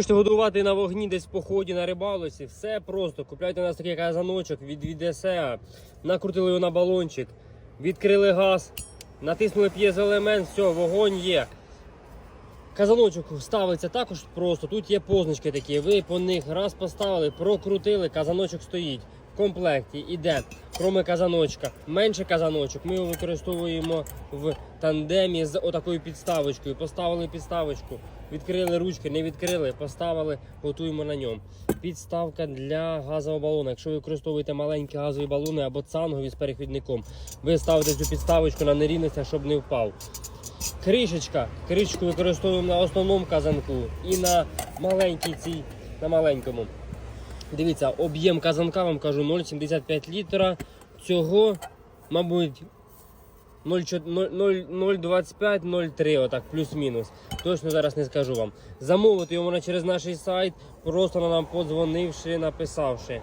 Хочете годувати на вогні десь в поході на рибалці, все просто. Купляйте у нас такий казаночок від, від ДСА, накрутили його на балончик, відкрили газ, натиснули п'єзоелемент, все, вогонь є. Казаночок ставиться також просто. Тут є позначки такі. Ви по них раз поставили, прокрутили, казаночок стоїть. Комплекті іде, кроме казаночка, менше казаночок. Ми його використовуємо в тандемі з отакою підставочкою. Поставили підставочку, відкрили ручки, не відкрили, поставили, готуємо на ньому. Підставка для газового балона. Якщо ви використовуєте маленькі газові балони або цангові з перехідником, ви ставите цю підставочку на нерівностях, щоб не впав. Кришечка. Кришечку використовуємо на основному казанку і на маленькій цій, на маленькому. Дивіться, об'єм казанка, вам кажу, 0,75 літра. Цього, мабуть, 0,25-0,3, отак, плюс-мінус. Точно зараз не скажу вам. Замовити його можна через наш сайт, просто на нам подзвонивши, написавши.